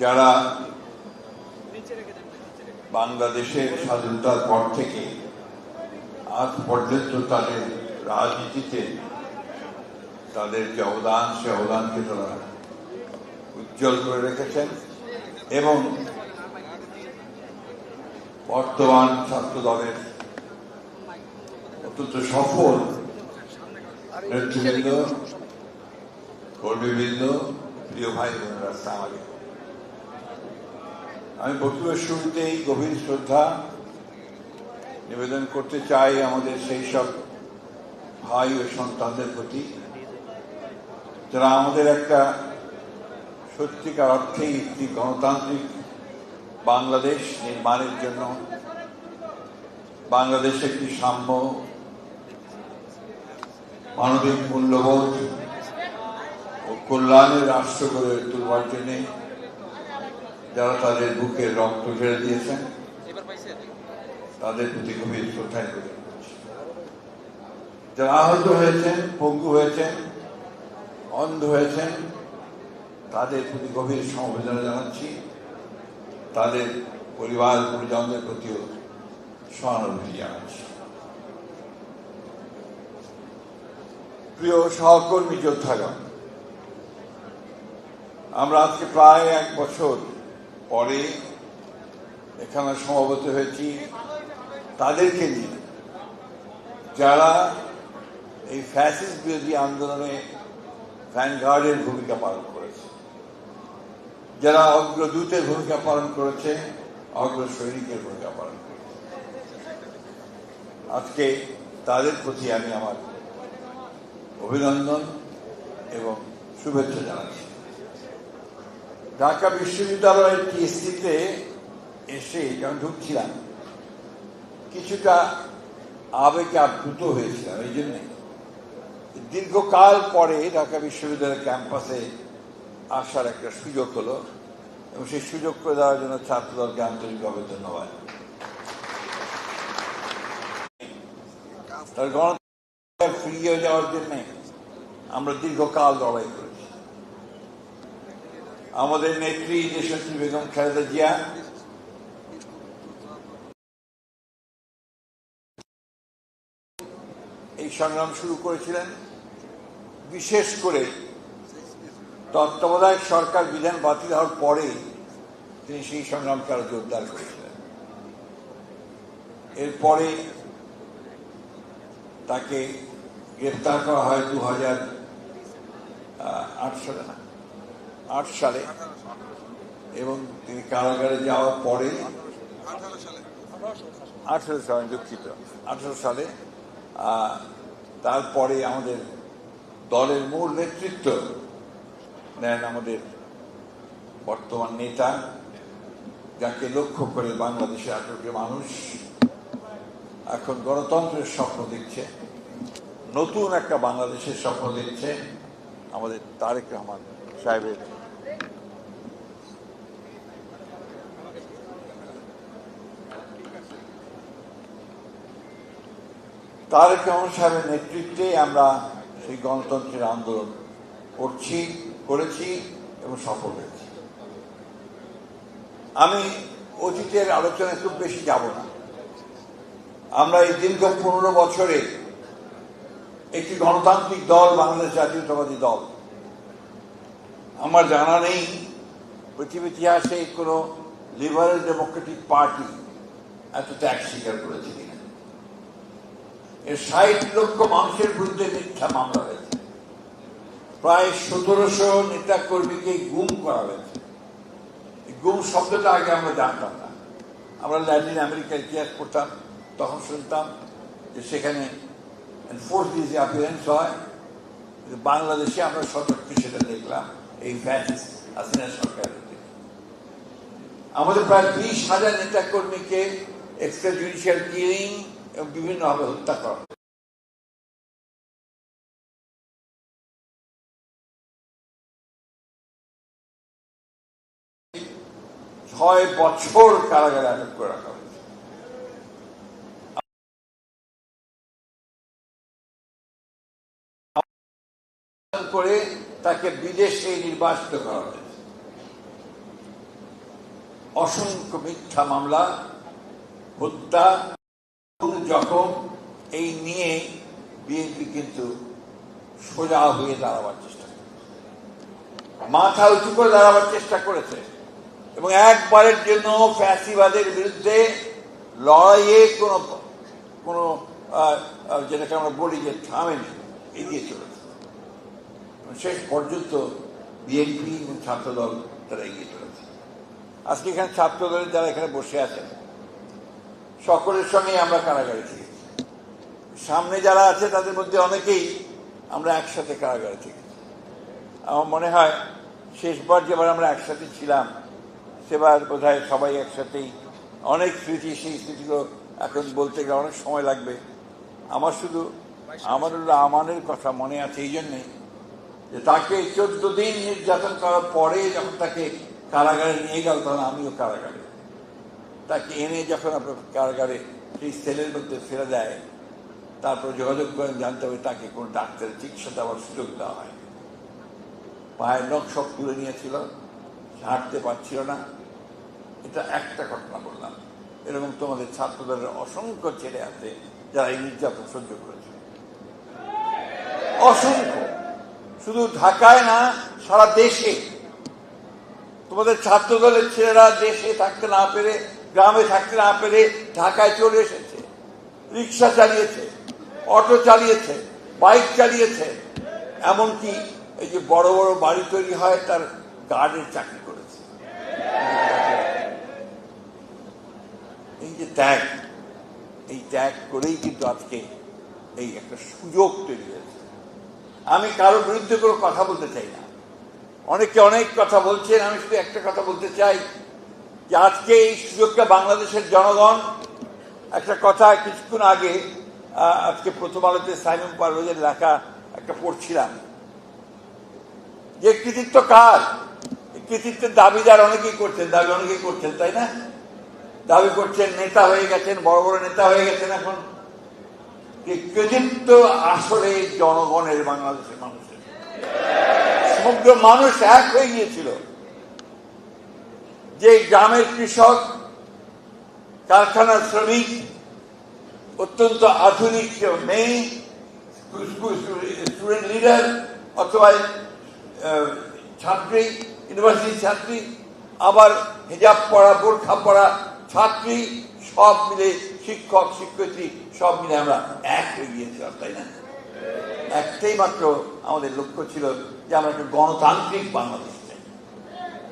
যারা বাংলাদেশের স্বাধীনতার পর থেকে আজ পর্যন্ত তাদের রাজনীতিতে তাদের যে অবদান, সে অবদানকে তারা উজ্জ্বল করে রেখেছেন এবং বর্তমান ছাত্র দলের অত্যন্ত সফল নেতৃবৃন্দ, কর্মীবৃন্দ, প্রিয় ভাই বোনেরা আলাইকুম। আমি বক্তব্যের শুরুতেই গভীর শ্রদ্ধা নিবেদন করতে চাই আমাদের সেই সব ভাই ও সন্তানদের প্রতি। যারা আমাদের একটা সত্যিকার অর্থেই একটি গণতান্ত্রিক বাংলাদেশ নির্মাণের জন্য, বাংলাদেশ একটি সাম্য, মানবিক মূল্যবোধ ও কল্যাণের রাষ্ট্র গড়ে তুলবার জন্য যারা তাদের বুকের রক্ত ঢেলে দিয়েছেন, তাদের প্রতি গভীর শ্রদ্ধা নিবেদন যারা আহত হয়েছেন, পঙ্গু হয়েছেন, অন্ধ হয়েছেন, তাদের প্রতি গভীর সমবেদনা জানাচ্ছি। তাদের পরিবার পরিজনদের প্রতিও সহানুভূতি জানাচ্ছি। প্রিয় সহকর্মী যোদ্ধাগণ, আমরা আজকে প্রায় এক বছর পরে এখানে সমাবেত হয়েছি তাদেরকে নিয়ে। যারা এই ফ্যাসিস্ট বিরোধী আন্দোলনে ভ্যানগার্ডের ভূমিকা পালন করেছে, যারা অগ্রদূতের ভূমিকা পালন করেছে অগ্র সৈনিকের ভূমিকা পালন করেছে। আজকে তাদের প্রতি আমি আমার অভিনন্দন এবং শুভেচ্ছা জানাচ্ছি। ঢাকা বিশ্ববিদ্যালয়ের টিএসসিতে এসে যখন ঢুকছিলাম, কিছুটা আবেগে আপ্লুত হয়েছিলাম, এই জন্যে। দীর্ঘকাল পরে ঢাকা বিশ্ববিদ্যালয়ের ক্যাম্পাসে আসার একটা সুযোগ হলো এবং সেই সুযোগ করে দেওয়ার জন্য ছাত্রদলকে আন্তরিকভাবে ধন্যবাদ তার গণতন্ত্র ফিরিয়ে যাওয়ার জন্যে আমরা দীর্ঘকাল লড়াই করেছি। আমাদের নেত্রী দেশত্রী বেগম খালেদা জিয়া। এই সংগ্রাম শুরু করেছিলেন। বিশেষ করে তত্ত্বাবধায়ক সরকার বিধান বাতিল হওয়ার পরে তিনি সেই সংগ্রামকে আরও জোরদার করেছিলেন। এরপরে তাকে গ্রেপ্তার করা হয় দু হাজার আট সালে। না আট সালে এবং তিনি কারাগারে যাওয়ার পরে আঠারো সালে দুঃখিত, আঠারো সালে তারপরে আমাদের দলের মূল নেতৃত্ব নেন আমাদের বর্তমান নেতা, যাকে লক্ষ্য করে বাংলাদেশের আটকে মানুষ এখন গণতন্ত্রের স্বপ্ন দেখছে, নতুন একটা বাংলাদেশের স্বপ্ন দেখছে আমাদের তারেক রহমান সাহেবের তারেক রহমান সাহেবের নেতৃত্বে আমরা সেই গণতন্ত্রের আন্দোলন করছি, করেছি এবং সফল হয়েছি। আমি অতীতের আলোচনায় খুব বেশি যাব না। আমরা এই দীর্ঘ পনেরো বছরে একটি গণতান্ত্রিক দল, বাংলাদেশ জাতীয়তাবাদী দল। আমার জানা নেই পৃথিবী ইতিহাসে কোনো লিবারেল ডেমোক্রেটিক পার্টি এত ত্যাগ স্বীকার করেছে কিনা। এর ষাট লক্ষ মানুষের বিরুদ্ধে মিথ্যা মামলা হয়েছে। প্রায় সতেরোশো নেতা কর্মীকে গুম করা হয়েছে। গুম শব্দটা আগে আমরা জানতাম না। আমরা ল্যাটিন আমেরিকার ইতিহাস পড়তাম, তখন শুনতাম যে সেখানে ফোর্স ডিজে অ্যাপিয়ারেন্স হয় বাংলাদেশে আমরা সতর্কই সেটা দেখলাম, এই ফ্যান্স হাসিনা সরকারের আমাদের প্রায় বিশ হাজার নেতা কর্মীকে এক্সট্রা জুডিশিয়াল কিলিং এবং বিভিন্নভাবে হত্যা করা। ছয় বছর কারাগারে আটক করে রাখা করে তাকে বিদেশে নির্বাসিত করা হয়েছে অসংখ্য মিথ্যা মামলা, হত্যা জখম এই নিয়ে বিএনপি কিন্তু সোজা হয়ে দাঁড়াবার চেষ্টা মাথা উঁচু করে দাঁড়াবার চেষ্টা করেছে। এবং একবারের জন্য ফ্যাসিবাদের বিরুদ্ধে লড়াইয়ে কোনো কোনো যেটাকে আমরা বলি যে থামেনি, এগিয়ে চলেছে। শেষ পর্যন্ত বিএনপি এবং ছাত্রদল তারা এগিয়ে চলেছে। আজকে এখানে ছাত্রদলের যারা এখানে বসে আছেন সকলের সঙ্গেই আমরা কারাগারে থেকে সামনে যারা আছে, তাদের মধ্যে অনেকেই আমরা একসাথে কারাগারে থেকে আমার মনে হয় শেষবার যেবার আমরা একসাথে ছিলাম, সেবার বোধহয় সবাই একসাথেই, অনেক স্মৃতি, সেই স্মৃতিগুলো এখন বলতে গেলে অনেক সময় লাগবে। আমার শুধু আমানুল্লাহ আমানের কথা মনে আছে এই জন্যে যে তাকে চোদ্দ দিন নির্যাতন করার পরে যখন তাকে কারাগারে নিয়ে গেল, তখন আমিও কারাগারে। তাকে এনে যখন আপনার কারাগারে সেই সেলের মধ্যে ফেলে দেয়, তারপর যোগাযোগ করেন, জানতে হবে তাকে কোনো ডাক্তারের চিকিৎসা দেওয়ার সুযোগ দেওয়া হয় পায়ের নখ সব তুলে নিয়েছিল, হাঁটতে পারছিল না। এটা একটা ঘটনা বললাম। এরকম তোমাদের ছাত্রদের অসংখ্য ছেলে আছে যারা এই নির্যাতন সহ্য করেছে। অসংখ্য। শুধু ঢাকায় না, সারা দেশে। তোমাদের ছাত্র দলের ছেলেরা দেশে থাকতে না পেরে গ্রামে থাকতে না পেরে ঢাকায় চলে এসেছে। রিক্সা চালিয়েছে, অটো চালিয়েছে, বাইক চালিয়েছে। এমনকি এই যে বড় বড় বাড়ি তৈরি হয়, তার গার্ডের চাকরি করেছে। এই যে ত্যাগ, এই ত্যাগ করেই কিন্তু আজকে এই একটা সুযোগ তৈরি হয়েছে। আমি কারোর বিরুদ্ধে কোনো কথা বলতে চাই না। অনেকে অনেক কথা বলছেন, আমি শুধু একটা কথা বলতে চাই। যে আজকে এই সুযোগটা বাংলাদেশের জনগণ, একটা কথা কিছুক্ষণ আগে আজকে প্রথম আলোতে সাইমন পারভেজের লেখা একটা পড়ছিলাম। যে কৃতিত্ব কার? কৃতিত্বের দাবিদার অনেকেই করছেন, দাবি অনেকেই করছেন, তাই না? দাবি করছেন, নেতা হয়ে গেছেন, বড় বড় নেতা হয়ে গেছেন এখন। যে কৃতিত্ব আসলে জনগণের, বাংলাদেশের মানুষের। সমগ্র মানুষ এক হয়ে গিয়েছিল। যে গ্রামের কৃষক, কারখানার শ্রমিক, অত্যন্ত আধুনিক কেউ নেই স্টুডেন্ট লিডার অথবা ছাত্রী ইউনিভার্সিটির ছাত্রী, আবার হেজাব পড়া, বোরখা পড়া ছাত্রী, সব মিলে শিক্ষক, শিক্ষয়িত্রী, সব মিলে আমরা এক হয়ে গিয়েছিলাম, তাই না? একটাই মাত্র আমাদের লক্ষ্য ছিল যে আমরা একটা গণতান্ত্রিক বাংলাদেশ।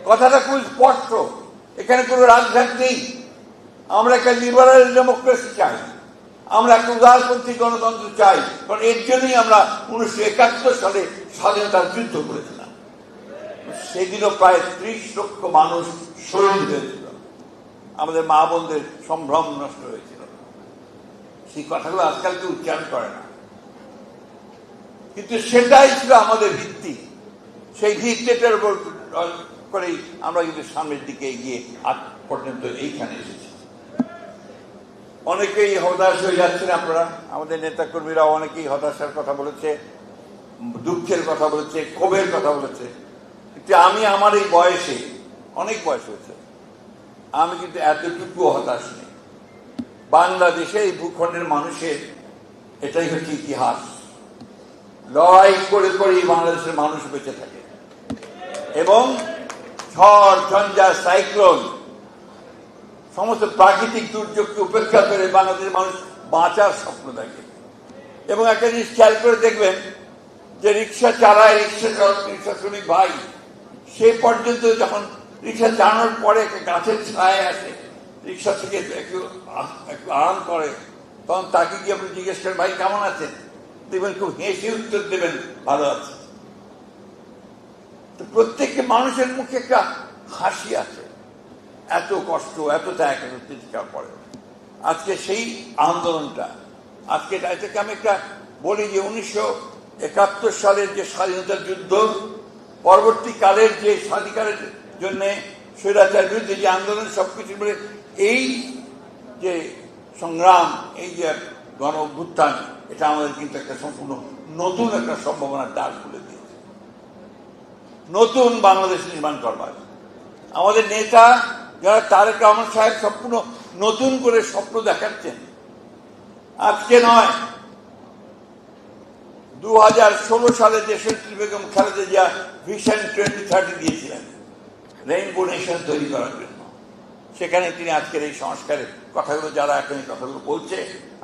কথাটা খুব স্পষ্ট। এখানে কোনো রাজঘাট নেই। আমরা একটা লিবারাল ডেমোক্রেসি চাই। আমরা একটা উদারপন্থী গণতন্ত্র চাই। কারণ এর জন্যই আমরা উনিশশো একাত্তর সালে স্বাধীনতার যুদ্ধ করেছিলাম। সেদিনও প্রায় ত্রিশ লক্ষ মানুষ শহীদ হয়েছিল। আমাদের মা বোনদের সম্ভ্রম নষ্ট হয়েছিল। সেই কথাগুলো আজকাল কেউ উচ্চারণ করে না। কিন্তু সেটাই ছিল আমাদের ভিত্তি। সেই ভিত্তিটার উপর করেই আমরা কিন্তু সামনের দিকে এগিয়ে আজ পর্যন্ত এইখানে এসেছি। অনেকেই হতাশ হয়ে যাচ্ছেন আপনারা। আমাদের নেতা কর্মীরা অনেকেই হতাশার কথা বলেছে, দুঃখের কথা বলেছে, ক্ষোভের কথা বলেছে। কিন্তু আমি আমার এই বয়সে, অনেক বয়স হয়েছে, আমি কিন্তু এতটুকু হতাশ নেই। বাংলাদেশে এই ভূখণ্ডের মানুষের এটাই হচ্ছে ইতিহাস। লড়াই করে করেই বাংলাদেশের মানুষ বেঁচে থাকে। এবং ঝড়, ঝঞ্ঝা, সাইক্লোন, সমস্ত প্রাকৃতিক দুর্যোগকে উপেক্ষা করে বাংলাদেশের মানুষ বাঁচার স্বপ্ন দেখে। এবং একটা জিনিস খেয়াল করে দেখবেন যে রিক্সা চালায় রিক্সা রিক্সা শ্রমিক ভাই, সে পর্যন্ত যখন রিক্সা চালানোর পরে একটা গাছের ছায় আসে, রিক্সা থেকে একটু একটু আরাম করে, তখন তাকে গিয়ে আপনি জিজ্ঞেস করেন, ভাই, কেমন আছেন? দেখবেন খুব হেসে উত্তর দেবেন, ভালো আছে। তো প্রত্যেকটা মানুষের মুখে একটা হাসি আছে এত কষ্ট, এত ত্যাগ, এত পরে আজকে সেই আন্দোলনটা, আজকে এটাকে আমি একটা বলি যে উনিশশো একাত্তর সালের যে স্বাধীনতার যুদ্ধ, পরবর্তীকালের যে স্বাধিকারের জন্য স্বৈরাচার বিরুদ্ধে যে আন্দোলন, সবকিছু মিলে এই যে সংগ্রাম, এই যে গণ অভ্যুত্থান এটা আমাদের কিন্তু একটা সম্পূর্ণ নতুন একটা সম্ভাবনার দ্বার খুলে দিয়েছে। নতুন বাংলাদেশ নির্মাণ করবার। আমাদের নেতা যারা তারেক রহমান সাহেব সম্পূর্ণ নতুন করে স্বপ্ন দেখাচ্ছেন। আজকে নয় দু হাজার ষোলো সালে দেশনেত্রী Begum Khaleda Zia vision twenty thirty দিয়েছিলেন রেইনবো নেশন তৈরি করার জন্য। সেখানে তিনি আজকের এই সংস্কারের কথাগুলো, যারা এখন এই কথাগুলো বলছে,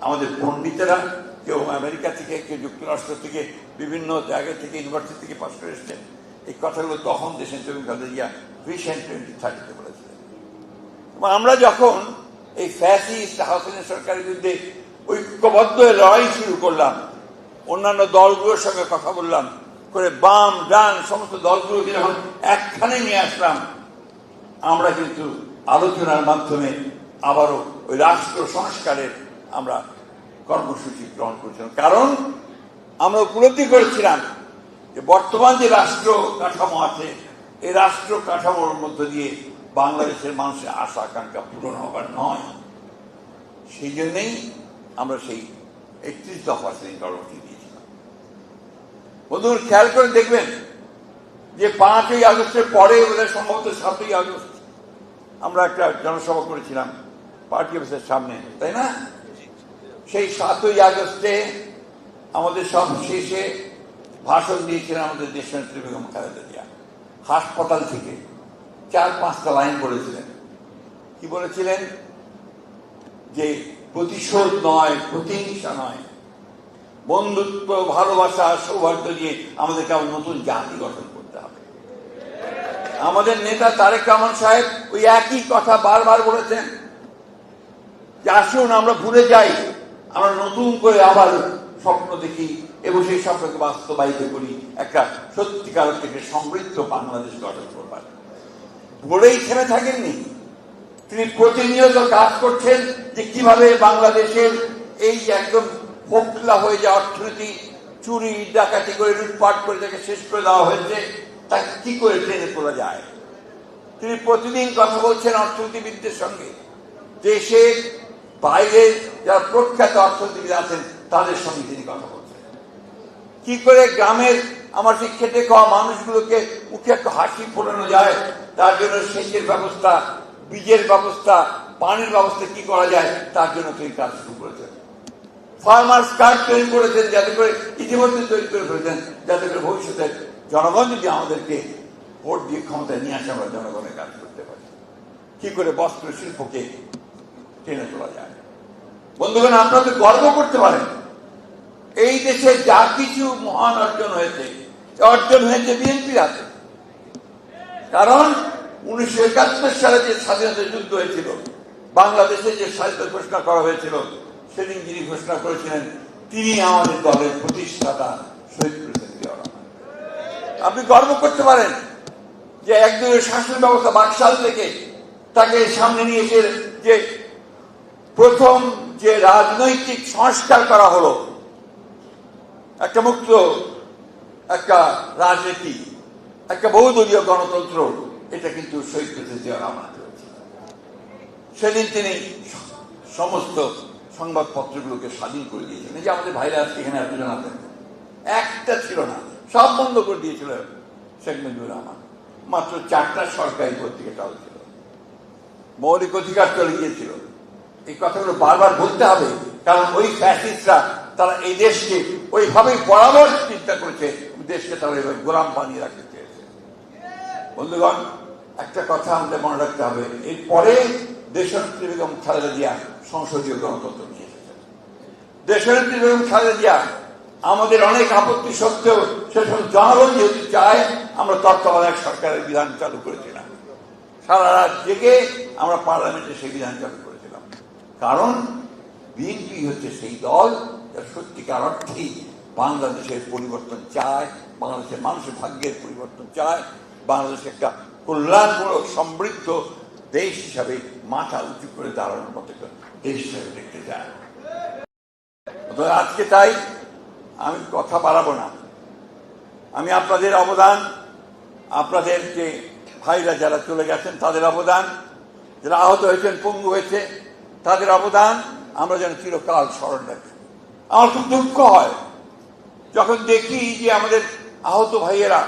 আমাদের পণ্ডিতেরা, কেউ আমেরিকা থেকে, কেউ যুক্তরাষ্ট্র থেকে, বিভিন্ন জায়গা থেকে, ইউনিভার্সিটি থেকে পাশ করে এসছেন এই কথাগুলো তখন দেশের বেগম খালেদা জিয়া ভিশন টোয়েন্টি থার্টিতে বলেছিলেন আমরা যখন এই ফ্যাসিস্ট হাসিনা সরকারের বিরুদ্ধে ঐক্যবদ্ধ লড়াই শুরু করলাম, অন্যান্য দলগুলোর সঙ্গে কথা বললাম, করে বাম, ডান, সমস্ত দলগুলোকে যখন একখানে নিয়ে আসলাম, আমরা কিন্তু আলোচনার মাধ্যমে আবারও ওই রাষ্ট্র সংস্কারের আমরা কর্মসূচি গ্রহণ করেছিলাম। কারণ আমরা উপলব্ধি করেছিলাম যে বর্তমান যে রাষ্ট্র কাঠামো আছে, এই রাষ্ট্র কাঠামোর মধ্য দিয়ে বাংলাদেশের মানুষের আশা আকাঙ্ক্ষা পূরণ হবার নয়। সেই জন্যেই আমরা সেই একত্রিশ দফা শ্রেণি দিয়েছিলাম। বন্ধুর খেয়াল করে দেখবেন যে পাঁচই আগস্টের পরে বোধহয় সম্ভবত সাতই আগস্ট আমরা একটা জনসভা করেছিলাম পার্টি অফিসের সামনে, তাই না? সেই সাতই আগস্টে আমাদের সব শেষে ভাষণ দিয়েছিলেন আমাদের দেশনেত্রী বেগম খালেদা জিয়া। হাসপাতাল থেকে চার পাঁচটা লাইন বলেছিলেন। কি বলেছিলেন? যে প্রতিশোধ নয়, প্রতিহিংসা নয়। বন্ধুত্ব, ভালোবাসা সৌভাগ্য দিয়ে আমাদেরকে আবার নতুন জাতি গঠন করতে হবে। আমাদের নেতা তারেক রহমান সাহেব ওই একই কথা বারবার বলেছেন যে আসুন আমরা ভুলে যাই, আমরা নতুন করে আবার স্বপ্ন দেখি এবং সেই স্বপ্নকে বাস্তবায়িত করি, একটা সত্যিকার থেকে সমৃদ্ধ বাংলাদেশ গঠন করবার। বলেই থেমে থাকেননি। তিনি প্রতিনিয়ত কাজ করছেন যে কীভাবে বাংলাদেশের এই একদম ফোকলা হয়ে যাওয়া অর্থনীতি চুরি, ডাকাতি করে লুটপাট করে তাকে শেষ করে দেওয়া হয়েছে, তাকে কি করে ট্রেনে তোলা যায়? তিনি প্রতিদিন কথা বলছেন অর্থনীতিবিদদের সঙ্গে। দেশের বাইরে যারা প্রখ্যাত অর্থনীতিবিদ আছেন, তাদের সঙ্গে তিনি কথা বলছেন। কি করে গ্রামের আমার সেই খেটে খাওয়া মানুষগুলোকে মুখে একটু হাসি ফোটানো যায়, তার জন্য সেচের ব্যবস্থা, বীজের ব্যবস্থা, পানির ব্যবস্থা কি করা যায়, তার জন্য তিনি কাজ শুরু করেছেন। ফার্মার্স কার্ড তৈরি করেছেন যাতে করে ইতিমধ্যে তৈরি করে ফেলেছেন, যাতে করে ভবিষ্যতে জনগণ যদি আমাদেরকে ভোট দিয়ে ক্ষমতায় নিয়ে আসে, আমরা জনগণের কাজ করতে পারি। কি করে বস্ত্র শিল্পকে টেনে তোলা যায়। বন্ধুগণ, আপনারা তো গর্ব করতে পারেন এই দেশে যা কিছু মহান অর্জন হয়েছে অর্জন হয়েছে বিএনপির হাতে কারণ উনিশশো একাত্তর সালে যে স্বাধীনতা যুদ্ধ হয়েছিল, বাংলাদেশে যে স্বাধীনতা ঘোষণা করা হয়েছিল, সেদিন যিনি ঘোষণা করেছিলেন, তিনি আমাদের দলের প্রতিষ্ঠাতা শহীদ আপনি গর্ব করতে পারেন যে একদিনের শাসন ব্যবস্থা বাকশাল থেকে তাকে সামনে নিয়ে এসে যে প্রথম যে রাজনৈতিক সংস্কার করা হলো একটা মুক্ত, একটা রাজনীতি, একটা বহুদলীয় গণতন্ত্র, এটা কিন্তু শহীদ সেদিন তিনি সমস্ত সংবাদপত্রগুলোকে স্বাধীন করে দিয়েছেন। যে আমাদের ভাইরা আজকে এখানে এতজন আছেন একটা ছিল না, সব বন্ধ করে দিয়েছিল শেখ মুজিবুর রহমান। মাত্র চারটা সরকারি পত্রিকা চালু ছিল। মৌলিক অধিকার চলে গিয়েছিল। এই কথাগুলো বারবার বলতে হবে, কারণ ওই ফ্যাসিস্টরা তারা এই দেশকে ওইভাবেই বরাবর চিন্তা করেছে দেশকে তারা এভাবে গোলাম বানিয়ে রাখতে চেয়েছে। বন্ধুগণ, একটা কথা আমাদের মনে রাখতে হবে, এরপরে দেশনেত্রী বেগম খালেদা জিয়া সংসদীয় গণতন্ত্র নিয়ে এসেছেন। দেশনেত্রী বেগম খালেদা জিয়া আমাদের অনেক আপত্তি সত্ত্বেও সেসব জনগণ যেহেতু চায়, আমরা তত্ত্বাবধায়ক সরকারের বিধান চালু করেছিলাম। সারা রাত জেগে আমরা পার্লামেন্টে সেই বিধান চালু করেছিলাম। কারণ বিএনপি হচ্ছে সেই দল সত্যিকার অর্থেই বাংলাদেশের পরিবর্তন চায়, বাংলাদেশের মানুষের ভাগ্যের পরিবর্তন চায় বাংলাদেশ একটা কল্যাণমূলক, সমৃদ্ধ দেশ হিসাবে মাথা উঁচু করে দাঁড়ানোর মতো দেশ হিসাবে দেখতে চায়। আজকে তাই আমি কথা বাড়াবো না। আমি আপনাদের অবদান, আপনাদের যে ভাইরা যারা চলে গেছেন, তাদের অবদান, যারা আহত হয়েছেন, পঙ্গু হয়েছে, তাদের অবদান, আমরা যেন চিরকাল স্মরণ রাখি। আমার খুব দুঃখ হয়। যখন দেখি যে আমাদের আহত ভাইয়েরা,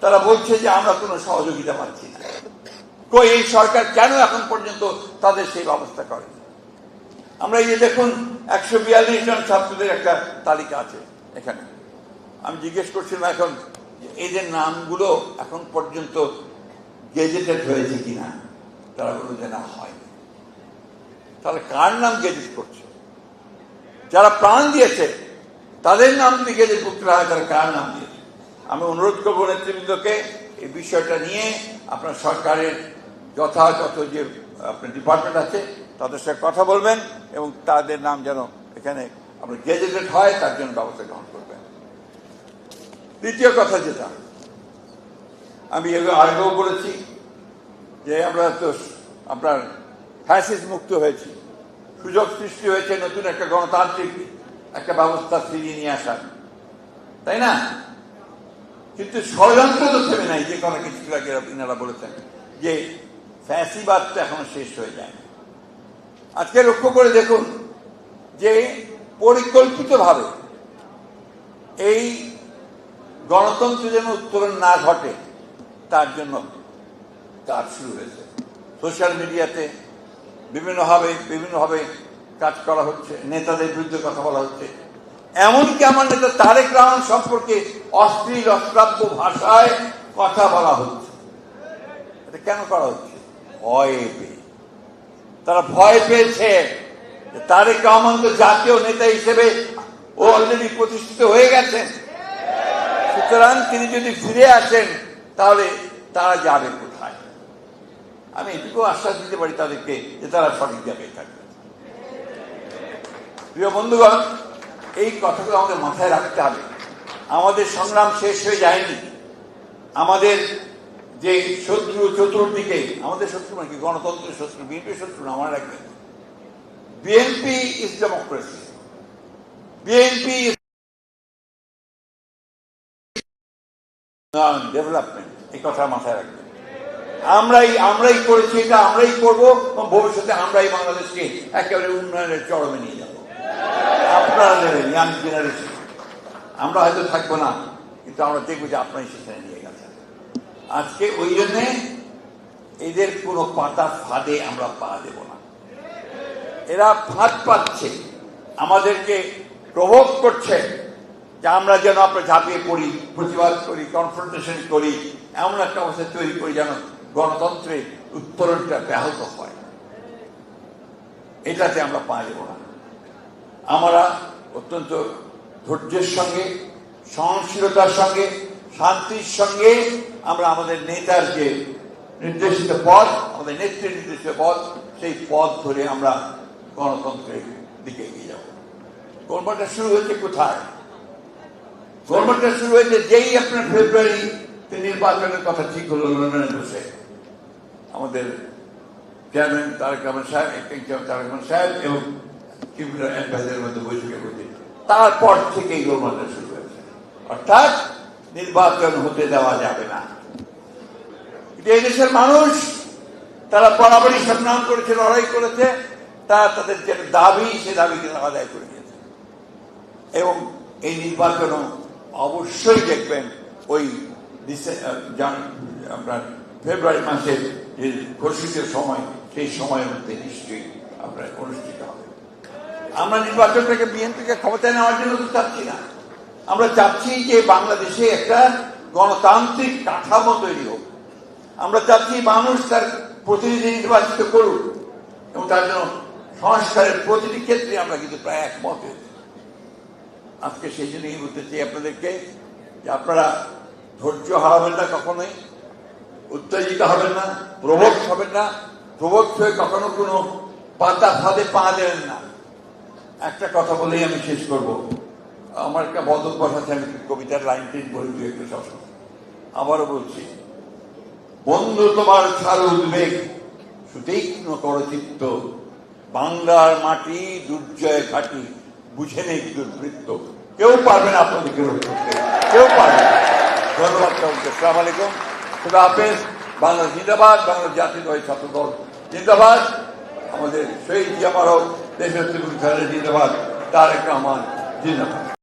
তারা বলছে যে আমরা কোনো সহযোগিতা পাচ্ছি না। কই এই সরকার কেন এখন পর্যন্ত তাদের সেই ব্যবস্থা করে? আমরা এই দেখুন, একশো বিয়াল্লিশ জন ছাত্রদের একটা তালিকা আছে এখানে। আমি জিজ্ঞেস করছিলাম এখন এদের নামগুলো এখন পর্যন্ত গেজেটেড হয়েছে কিনা? তারা বলল যে না, হয়নি। তাহলে কার নাম গেজেট করছে? যারা প্রাণ দিয়েছে, তাদের নাম যদি গেজেট করতে হয়, তারা কার নাম দিয়েছে আমি অনুরোধ করব নেতৃবৃন্দকে এই বিষয়টা নিয়ে আপনার সরকারের যথাযথ যে, আপনার ডিপার্টমেন্ট আছে, তাদের সাথে কথা বলবেন এবং তাদের নাম যেন এখানে আপনার গেজেটেড হয়, তার জন্য ব্যবস্থা গ্রহণ করবেন। দ্বিতীয় কথা যেটা, আমি আগেও বলেছি যে আমরা তো আপনার ফ্যাসিস মুক্ত হয়েছি। সুযোগ সৃষ্টি হয়েছে নতুন একটা গণতান্ত্রিক একটা ব্যবস্থা ফিরিয়ে নিয়ে আসার। তাই না? কিন্তু ষড়যন্ত্র তো থেমে নাই, যে কোনো কিছু ইনারা বলেছেন, যে ফ্যাসিবাদ তো এখনও শেষ হয়ে যায় আজকে লক্ষ্য করে দেখুন যে পরিকল্পিতভাবে এই গণতন্ত্র যেন উত্তরণ না ঘটে, তার জন্য কাজ শুরু হয়েছে। সোশ্যাল মিডিয়াতে বিভিন্নভাবে বিভিন্নভাবে কাজ করা হচ্ছে, নেতাদের বিরুদ্ধে কথা বলা হচ্ছে। এমনকি আমার নেতা তারেক রহমান সম্পর্কে অশ্লীল, অশ্রাব্য ভাষায় কথা বলা হচ্ছে। এটা কেন করা হচ্ছে? ভয়ে পেয়ে। তারা ভয় পেয়েছে তারেক রহমান তো জাতীয় নেতা হিসেবে ও অলরেডি প্রতিষ্ঠিত হয়ে গেছেন। সুতরাং তিনি যদি ফিরে আসেন, তাহলে তারা যাবে কোথায়? আমি এটুকু আশ্বাস দিতে পারি তাদেরকে যে তারা সঠিক জায়গায় থাকবে। প্রিয় বন্ধুগণ, এই কথাগুলো আমাদের মাথায় রাখতে হবে। আমাদের সংগ্রাম শেষ হয়ে যায়নি। আমাদের যে শত্রু চতুর্দিকে, আমাদের শত্রু মানে কি? গণতন্ত্রের শত্রু বিএনপি শত্রু না আমার রাখবেন। BNP is democracy BNP development এই কথা মাথায় রাখবেন। আমরাই আমরাই করেছি এটা, আমরাই করব ভবিষ্যতে আমরাই বাংলাদেশকে একেবারে উন্নয়নের চরমে নিয়ে যাব। আপনারা নেবেন ইয়াং জেনারেশন আমরা হয়তো থাকব না, কিন্তু আমরা দেখব যে আপনারাই সেখানে নিয়ে গেছেন। আজকে ওই জন্যে এদের কোনো পাতা ফাঁদে আমরা পা দেব না। এরা ফাঁদ পাচ্ছে, আমাদেরকে প্রভোগ করছে, যে আমরা যেন আমরা ঝাঁপিয়ে পড়ি, প্রতিবাদ করি কনফ্রন্টেশন করি, এমন একটা অবস্থা তৈরি করি যেন গণতন্ত্রের উত্তরণটা ব্যাহত হয়। এটাতে আমরা পা দেব না। আমরা অত্যন্ত ধৈর্যের সঙ্গে, সহনশীলতার সঙ্গে, শান্তির সঙ্গে আমরা আমাদের নেতার যে নির্দেশিত পথ আমাদের নেত্রীর নির্দেশিত পথ সেই পথ ধরে আমরা গণতন্ত্রের দিকে এগিয়ে যাব। গণতন্ত্রটা শুরু হয়েছে কোথায়? গণতন্ত্রটা শুরু হয়েছে যেই আপনার ফেব্রুয়ারি নির্বাচনের কথা ঠিক হলো লন্ডনে আমাদের চেয়ারম্যান তারেক রহমান সাহেব একজন তারেক রহমান সাহেব এবং বিভিন্ন অ্যাডভাইজারের মধ্যে বৈঠকে বসে তারপর থেকেই গণতন্ত্র শুরু হয়েছে। অর্থাৎ নির্বাচন হতে দেওয়া যাবে না। এই দেশের মানুষ, তারা বরাবরই সংগ্রাম করেছে, লড়াই করেছে, তারা তাদের যে দাবি, সে দাবিকে আদায় করে দিয়েছে এবং এই নির্বাচনও অবশ্যই দেখবেন ওই আপনার ফেব্রুয়ারি মাসের যে ঘোষিতের সময়, সেই সময়ের মধ্যে নিশ্চয়ই আপনার অনুষ্ঠিত হবে। আমরা নির্বাচন নির্বাচনটাকে বিএনপিকে ক্ষমতায় নেওয়ার জন্য তো চাচ্ছি না। আমরা চাচ্ছি যে বাংলাদেশে একটা গণতান্ত্রিক কাঠামো তৈরি হোক। আমরা চাচ্ছি মানুষ তার প্রতিনিধি নির্বাচিত করুক এবং তার জন্য সংস্কারের প্রতিটি ক্ষেত্রে আমরা কিন্তু প্রায় একমত হয়েছি। আজকে সেই জন্যই বলতে চাই আপনাদেরকে যে আপনারা ধৈর্য হারাবেন না কখনোই। উত্তেজিত হবেন না প্রবোধ হবেন না প্রবোধ হয়ে কখনো কোনো পাতা ফাঁদে পা দেবেন না। একটা কথা বলেই আমি শেষ করব। আমার একটা বদভ্যাস আছে আমি কবিতার লাইনটি বলি দু একটা সবসময় আবারও বলছি, বন্ধু তোমার ছাড় উদ্বেগ, সুতীক্ষ্ণ কর চিত্ত। বাংলার মাটি দুর্জয় ঘাটি, বুঝে নেই দুর্বৃত্ত। কেউ পারবে না আপনাদেরকে করতে। কেউ পারবে ধন্যবাদ সবাইকে। আলাইকুম। খুদা হাফেজ বাংলা জিন্দাবাদ বাংলা জাতীয় ছাত্র দল জিন্দাবাদ। আমাদের সেই জিয়া জামারও দেশের ত্রিপুর জিন্দাবাদ, তারেক রহমান জিন্দাবাদ।